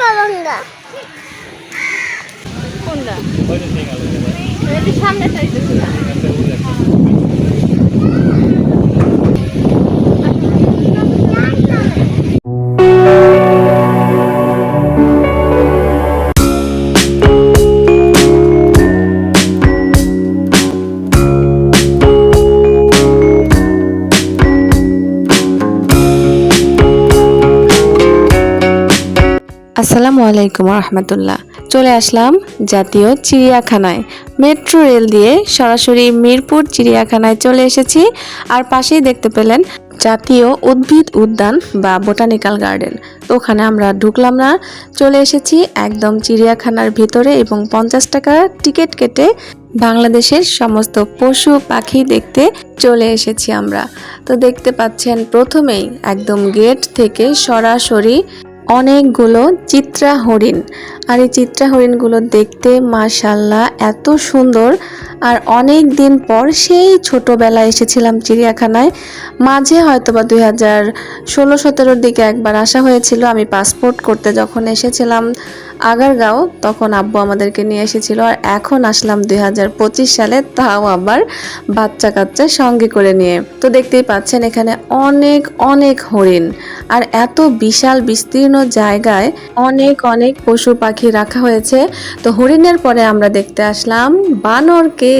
পালঙ্গা কোনটা? এটি সামনে চাইতেছি আসসালামু আলাইকুম রহমতুল্লাহ। চলে আসলাম জাতীয় চিড়িয়াখানায়। মেট্রো রেল দিয়ে সরাসরি মিরপুর চিড়িয়াখানায় চলে এসেছি। আর পাশেই দেখতে পেলেন জাতীয় উদ্ভিদ উদ্যান বা বোটানিক্যাল গার্ডেন। তো ওখানে আমরা ঢুকলাম না। চলে এসেছি একদম চিড়িয়াখানার ভিতরে এবং পঞ্চাশ টাকা টিকিট কেটে বাংলাদেশের সমস্ত পশু পাখি দেখতে চলে এসেছি আমরা। তো দেখতে পাচ্ছেন প্রথমেই একদম গেট থেকে সরাসরি অনেকগুলো চিত্রা হরিণ আর এই চিত্রা হরিণগুলো দেখতে মাশাল্লাহ এত সুন্দর। আর অনেক দিন পর সেই ছোটোবেলায় এসেছিলাম চিড়িয়াখানায়। মাঝে হয়তো বা দুই হাজার ষোলো সতেরোর দিকে একবার আসা হয়েছিল। আমি পাসপোর্ট করতে যখন এসেছিলাম আগারগাঁও, তখন আব্বু আমাদেরকে নিয়ে এসেছিল। আর এখন আসলাম দুই হাজার পঁচিশ সালে, তাও আবার বাচ্চা কাচ্চা সঙ্গে করে নিয়ে। তো দেখতেই পাচ্ছেন এখানে অনেক অনেক হরিণ। আর এত বিশাল, বিস্তীর্ণ জায়গায় অনেক অনেক পশু পাখি রাখা হয়েছে। তো হরিণের পরে আমরা দেখতে আসলাম বানরকে।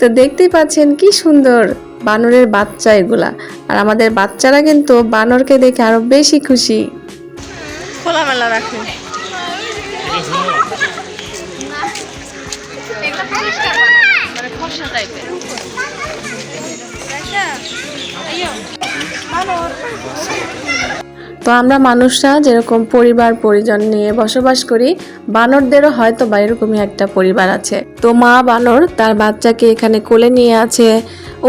তো দেখতেই পাচ্ছেন কি সুন্দর বানরের বাচ্চা এগুলা। আর আমাদের বাচ্চারা কিন্তু বানরকে দেখে আরও বেশি খুশি। খোলামেলা রাখে তো আমরা মানুষরা যেরকম পরিবার, পরিজন নিয়ে বসবাস করি, বানরদেরও হয়তো বা এরকমই একটা পরিবার আছে। তো মা বানর তার বাচ্চাকে এখানে কোলে নিয়ে আছে।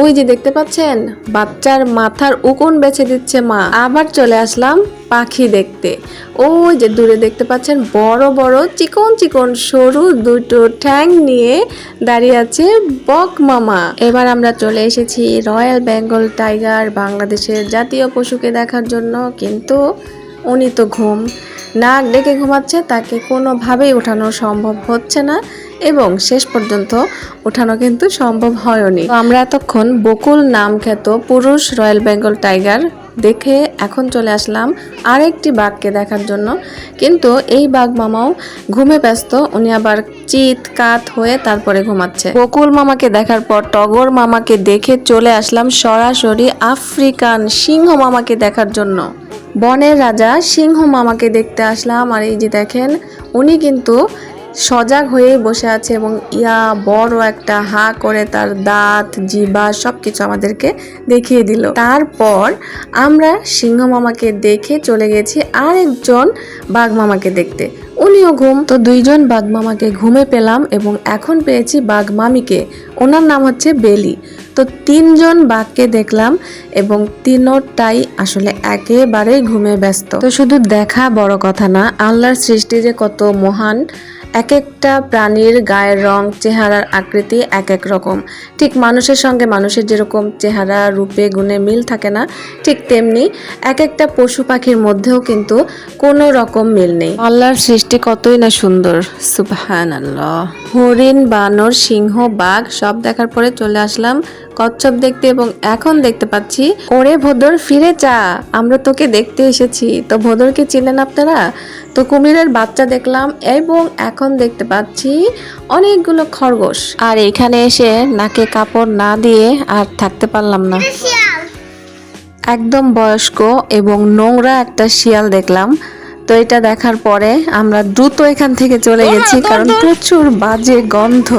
ওই যে দেখতে পাচ্ছেন, বাচ্চার মাথার উকুন বেছে দিচ্ছে মা। আবার চলে আসলাম পাখি দেখতে। ওই যে দূরে দেখতে পাচ্ছেন বড় বড়, চিকন চিকন সরু দুটো ঠ্যাং নিয়ে দাঁড়িয়ে আছে বক মামা। এবার আমরা চলে এসেছি রয়্যাল বেঙ্গল টাইগার, বাংলাদেশের জাতীয় পশুকে দেখার জন্য। কিন্তু উনি তো ঘুম। নাক ডেকে ঘুমাচ্ছে, তাকে কোনোভাবেই ওঠানো সম্ভব হচ্ছে না এবং শেষ পর্যন্ত ওঠানো কিন্তু সম্ভব হয়নি। আমরা এতক্ষণ বকুল নাম খ্যাত পুরুষ রয়্যাল বেঙ্গল টাইগার দেখে এখন চলে আসলাম আরেকটি বাঘকে দেখার জন্য। কিন্তু এই বাঘ মামাও ঘুমে ব্যস্ত, উনি আবার চিত কাত হয়ে তারপরে ঘুমাচ্ছে। বকুল মামাকে দেখার পর টগর মামাকে দেখে চলে আসলাম সরাসরি আফ্রিকান সিংহ মামাকে দেখার জন্য। বনের রাজা সিংহ মামাকে দেখতে আসলাম, আর এই যে দেখেন, উনি কিন্তু সজাগ হয়ে বসে আছে এবং ইয়া বড় একটা হা করে তার দাঁত জিবা সব কিছু আমাদেরকে দেখিয়ে দিল। তারপর আমরা সিংহ মামাকে দেখে চলে গেছি আরেকজন বাঘ মামাকে দেখতে। উনিও ঘুম। তো দুইজন বাঘ মামাকে ঘুমে পেলাম এবং এখন পেয়েছি বাঘ মামিকে। ওনার নাম হচ্ছে বেলি। তো তিনজন বাঘকে দেখলাম এবং তিনোটাই আসলে একেবারেই ঘুমে ব্যস্ত। তো শুধু দেখা বড় কথা না, আল্লাহর সৃষ্টি যে কত মহান এক একটা প্রাণীর গায়ের রং, চেহারার আকৃতি এক এক রকম। ঠিক মানুষের সঙ্গে মানুষের যেরকম চেহারা, রূপে, গুণে মিল থাকে না, ঠিক তেমনি এক একটা পশু পাখির মধ্যেও কিন্তু কোনো রকম মিল নেই। আল্লাহর সৃষ্টি কতই না সুন্দর সুবহান আল্লাহ হরিণ, বানর, সিংহ, বাঘ, সব দেখার পরে চলে আসলাম কচ্ছপ দেখতে এবং এখন দেখতে পাচ্ছি, ওরে ভোদর, ফিরে চা আমরা তোকে দেখতে এসেছি। তো ভোদরকে চিনেন আপনারা? তো কুমিরের বাচ্চা দেখলাম এবং এখন দেখতে পাচ্ছি অনেকগুলো খরগোশ। আর এখানে এসে নাকে কাপড় না দিয়ে আর থাকতে পারলাম না। একদম বয়স্ক এবং নোংরা একটা শিয়াল দেখলাম। তো এটা দেখার পরে আমরা দ্রুত এখান থেকে চলে গেছি কারণ প্রচুর বাজে গন্ধ।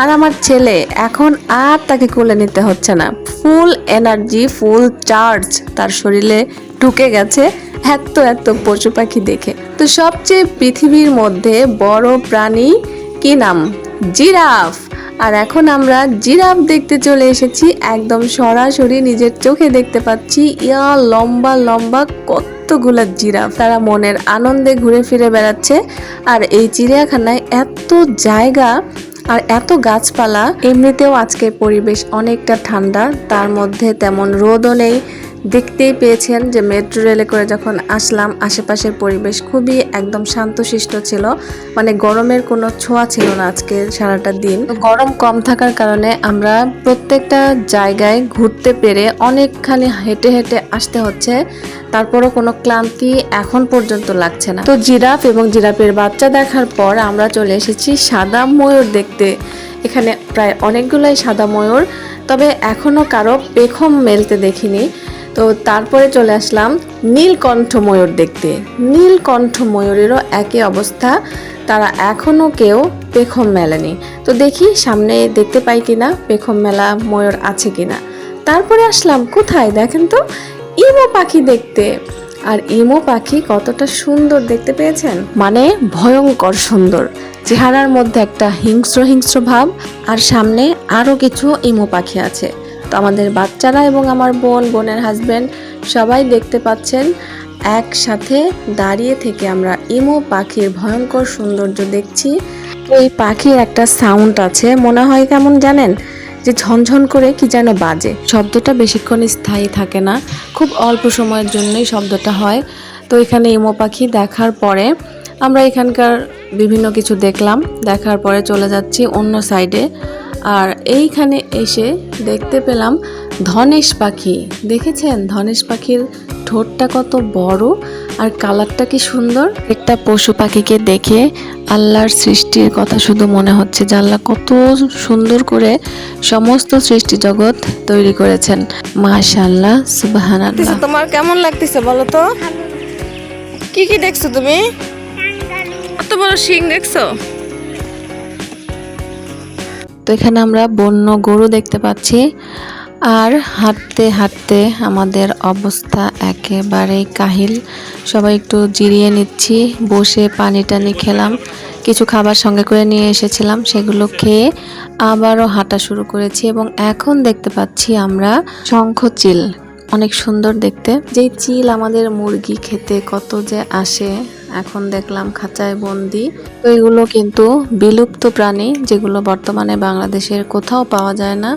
আর আমার ছেলে এখন আর তাকে কোলে নিতে হচ্ছে না। ফুল এনার্জি ফুল চার্জ তার শরীরে ঢুকে গেছে। এত এত পশু পাখি দেখে। তো সবচেয়ে পৃথিবীর মধ্যে বড় প্রাণী কি নাম? জিরাফ। আর এখন আমরা জিরাফ দেখতে চলে এসেছি। একদম সরাসরি নিজের চোখে দেখতে পাচ্ছি। ইয়া, লম্বা লম্বা, কতগুলা জিরাফ। তারা মনের আনন্দে ঘুরে ফিরে বেড়াচ্ছে। আর এই চিড়িয়াখানায় এত জায়গা আর এত গাছপালা, এমনিতেও আজকে পরিবেশ অনেকটা ঠান্ডা। তার মধ্যে তেমন রোদও নেই। দেখতেই পেয়েছেন যে মেট্রো রেলে করে যখন আসলাম, আশেপাশের পরিবেশ খুবই একদম শান্তশিষ্ট ছিল। মানে গরমের কোনো ছোঁয়া ছিল না আজকে সারাটা দিন। গরম কম থাকার কারণে আমরা প্রত্যেকটা জায়গায় ঘুরতে পেরে অনেকখানি হেঁটে হেঁটে আসতে হচ্ছে। তারপরও কোনো ক্লান্তি এখন পর্যন্ত লাগছে না। তো জিরাফ এবং জিরাফের বাচ্চা দেখার পর আমরা চলে এসেছি সাদা ময়ূর দেখতে। এখানে প্রায় অনেকগুলোই সাদা ময়ূর, তবে এখনও কারও পেখম মেলতে দেখিনি। তো তারপরে চলে আসলাম নীলকণ্ঠ ময়ূর দেখতে। নীলকণ্ঠ ময়ূরেরও একই অবস্থা, তারা এখনও কেউ পেখম মেলেনি। তো দেখি সামনে দেখতে পাই কিনা, পেখম মেলা ময়ূর আছে কিনা। তারপরে আসলাম কোথায় দেখেন তো? ইমো পাখি দেখতে। আর ইমো পাখি কতটা সুন্দর দেখতে পেয়েছেন? মানে ভয়ঙ্কর সুন্দর। চেহারার মধ্যে একটা হিংস্র হিংস্র ভাব, আর সামনে আরও কিছু ইমো পাখি আছে। তো আমাদের বাচ্চারা এবং আমার বোন, বোনের হাজব্যান্ড সবাই দেখতে পাচ্ছেন একসাথে দাঁড়িয়ে থেকে আমরা ইমো পাখির ভয়ঙ্কর সৌন্দর্য দেখছি। তো এই পাখির একটা সাউন্ড আছে, মনে হয় কেমন জানেন? যে ঝনঝন করে কি যেন বাজে। শব্দটা বেশিক্ষণ স্থায়ী থাকে না, খুব অল্প সময়ের জন্যই শব্দটা হয়। তো এখানে ইমো পাখি দেখার পরে আমরা এখানকার বিভিন্ন কিছু দেখলাম, দেখার পরে চলে যাচ্ছি অন্য সাইডে আর এইখানে এসে দেখতে পেলাম ধনেশ পাখি। দেখেছেন? ধনেশ পাখির ঠোঁটটা কত বড় আর কালারটা কি সুন্দর? একটা পশু পাখিকে দেখে আল্লাহর সৃষ্টির কথা শুধু মনে হচ্ছে যে আল্লাহ কত সুন্দর করে সমস্ত সৃষ্টি জগৎ তৈরি করেছেন। মাশাল্লাহ সুবাহান আল্লাহ তোমার কেমন লাগতেছে বলো তো? কি কি দেখছ তুমি? এত বড় শিং দেখছ? তো এখানে আমরা বন্য গরু দেখতে পাচ্ছি। আর হাঁটতে হাঁটতে আমাদের অবস্থা একেবারেই কাহিল। সবাই একটু জিরিয়ে নিচ্ছি, বসে পানি টানি খেলাম, কিছু খাবার সঙ্গে করে নিয়ে এসেছিলাম, সেগুলো খেয়ে আবারও হাঁটা শুরু করেছি এবং এখন দেখতে পাচ্ছি আমরা শঙ্খ চিল অনেক সুন্দর দেখতে। যেই চিল আমাদের মুরগি খেতে কত যে আসে, এখন দেখলাম খাঁচায় বন্দি। তো এগুলো কিন্তু বিলুপ্ত প্রাণী, যেগুলো বর্তমানে বাংলাদেশের কোথাও পাওয়া যায় না।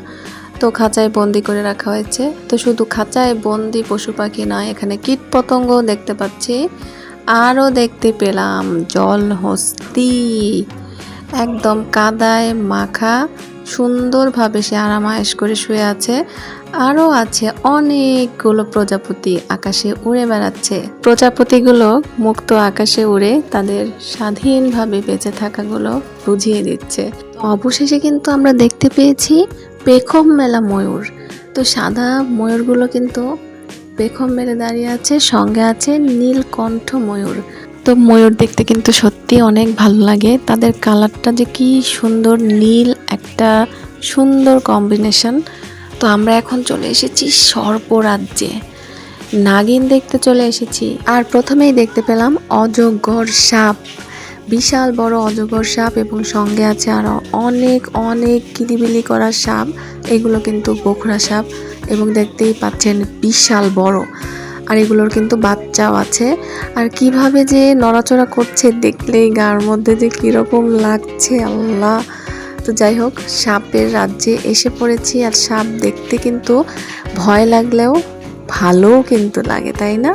তো খাঁচায় বন্দি করে রাখা হয়েছে। তো শুধু খাঁচায় বন্দি পশু পাখি নয়, এখানে কীট পতঙ্গ দেখতে পাচ্ছি। আরও দেখতে পেলাম জল হস্তি একদম কাদায় মাখা। সুন্দরভাবে সে আরামায়েশ করে শুয়ে আছে। আরও আছে অনেকগুলো প্রজাপতি আকাশে উড়ে বেড়াচ্ছে। প্রজাপতিগুলো মুক্ত আকাশে উড়ে তাদের স্বাধীনভাবে বেঁচে থাকাগুলো বুঝিয়ে দিচ্ছে। অবশেষে কিন্তু আমরা দেখতে পেয়েছি পেখম মেলা ময়ূর। তো সাদা ময়ূরগুলো কিন্তু পেখম মেলে দাঁড়িয়ে আছে, সঙ্গে আছে নীলকণ্ঠ ময়ূর। তো ময়ূর দেখতে কিন্তু সত্যি অনেক ভালো লাগে। তাদের কালারটা যে কি সুন্দর নীল, একটা সুন্দর কম্বিনেশন। তো আমরা এখন চলে এসেছি সর্পরাজ্যে নাগিন দেখতে চলে এসেছি। আর প্রথমেই দেখতে পেলাম অজগর সাপ। বিশাল বড় অজগর সাপ এবং সঙ্গে আছে আরও অনেক অনেক কিলিবিলি করা সাপ। এগুলো কিন্তু গোখরা সাপ এবং দেখতেই পাচ্ছেন বিশাল বড়। আর এগুলোর কিন্তু বাচ্চাও আছে। আর কীভাবে যে নড়াচড়া করছে দেখলেই গার মধ্যে যে কীরকম লাগছে আল্লাহ। তো যাই হোক, সাপের রাজ্যে এসে পড়েছি আর সাপ দেখতে কিন্তু ভয় লাগলেও ভালোও কিন্তু লাগে, তাই না?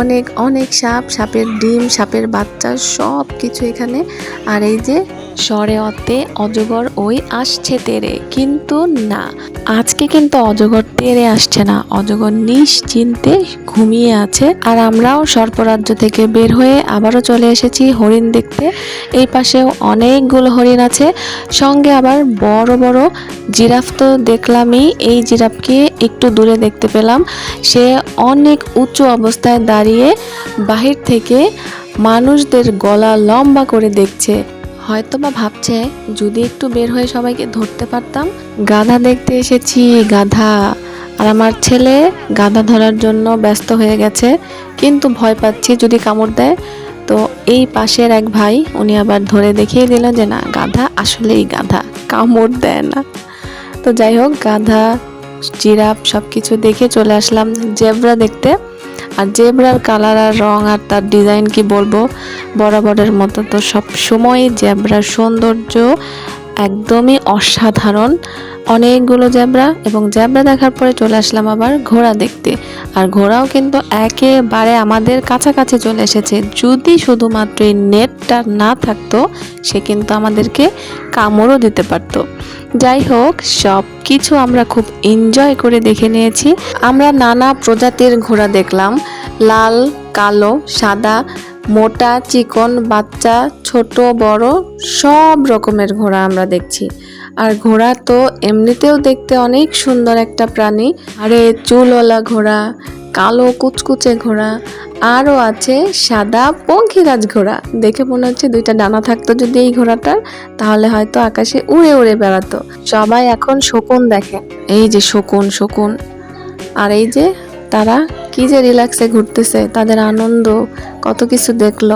অনেক অনেক সাপ, সাপের ডিম, সাপের বাচ্চা সব কিছু এখানে। আর এই যে সরে অতে অজগর ওই আসছে তেরে। কিন্তু না, আজকে কিন্তু অজগর তেরে আসছে না। অজগর নিশ্চিন্তে ঘুমিয়ে আছে। আর আমরাও সর্পরাজ্য থেকে বের হয়ে আবারও চলে এসেছি হরিণ দেখতে। এই পাশেও অনেকগুলো হরিণ আছে। সঙ্গে আবার বড় বড় জিরাফ তো দেখলামই। এই জিরাফকে একটু দূরে দেখতে পেলাম। সে অনেক উঁচু অবস্থায় দাঁড়িয়ে বাহির থেকে মানুষদের গলা লম্বা করে দেখছে। হয়তো বা ভাবছে, যদি একটু বের হয়ে সবাইকে ধরতে পারতাম। গাধা দেখতে এসেছি, গাধা। আর আমার ছেলে গাধা ধরার জন্য ব্যস্ত হয়ে গেছে, কিন্তু ভয় পাচ্ছি যদি কামড় দেয়। তো এই পাশের এক ভাই, উনি আবার ধরে দেখিয়ে দিল যে, না, গাধা আসলেই গাধা, কামড় দেয় না। তো যাই হোক, গাধা, জিরাফ সব কিছু দেখে চলে আসলাম জেব্রা দেখতে। আর জেব্রার কালার আর রং আর তার ডিজাইন কি বলব? বরাবরের মতো তো সব সময় জেব্রার সৌন্দর্য একদমই অসাধারণ। অনেকগুলো জ্যাবরা এবং জ্যাবরা দেখার পরে চলে আসলাম আবার ঘোড়া দেখতে। আর ঘোড়াও কিন্তু একেবারে আমাদের কাছাকাছি চলে এসেছে। যদি শুধুমাত্র এই নেটটা না থাকতো, সে কিন্তু আমাদেরকে কামড়ও দিতে পারতো। যাই হোক সব কিছু আমরা খুব এনজয় করে দেখে নিয়েছি। আমরা নানা প্রজাতির ঘোড়া দেখলাম। লাল, কালো, সাদা, মোটা, চিকন, বাচ্চা, ছোট, বড়, সব রকমের ঘোড়া আমরা দেখছি। আর ঘোড়া তো এমনিতেও দেখতে অনেক সুন্দর একটা প্রাণী। আরে চুলওয়ালা ঘোড়া, কালো কুচকুচে ঘোড়া, আরও আছে সাদা পঙ্খিরাজ ঘোড়া। দেখে মনে হচ্ছে দুইটা ডানা থাকতো যদি এই ঘোড়াটার, তাহলে হয়তো আকাশে উড়ে উড়ে বেড়াতো। সবাই এখন শকুন দেখে। এই যে শকুন শকুন। আর এই যে তারা কি যে রিল্যাক্সে ঘুরতেছে, তাদের আনন্দ, কত কিছু দেখল।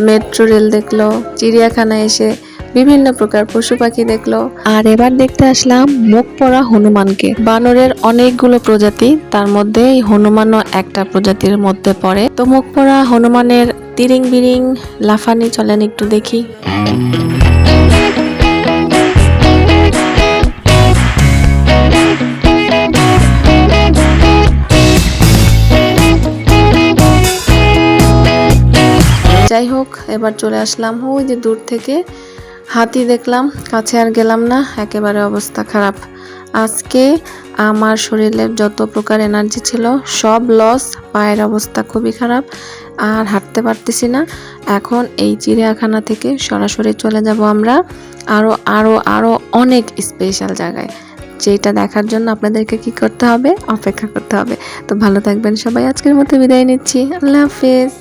মেট্রো রেল দেখল, চিড়িয়াখানায় এসে বিভিন্ন প্রকার পশু পাখি দেখল। আর এবার দেখতে আসলাম মুখ পড়া হনুমানকে। বানরের অনেকগুলো প্রজাতি, তার মধ্যে এই হনুমানও একটা প্রজাতির মধ্যে পড়ে। তো মুখ পড়া হনুমানের তিরিং বিরিং লাফানি চলেন একটু দেখি। যাই হোক, এবার চলে আসলাম ওই যে দূর থেকে। হাতি দেখলাম, কাছে আর গেলাম না, একেবারে অবস্থা খারাপ। আজকে আমার শরীরের যত প্রকার এনার্জি ছিল, সব লস পায়ের অবস্থা খুবই খারাপ, আর হাঁটতে পারতেছি না। এখন এই চিড়িয়াখানা থেকে সরাসরি চলে যাব আমরা আরও আরও আরও অনেক স্পেশাল জায়গায়, যেটা দেখার জন্য আপনাদেরকে কি করতে হবে? অপেক্ষা করতে হবে। তো ভালো থাকবেন সবাই, আজকের মতো বিদায় নিচ্ছি। আল্লাহ হাফেজ।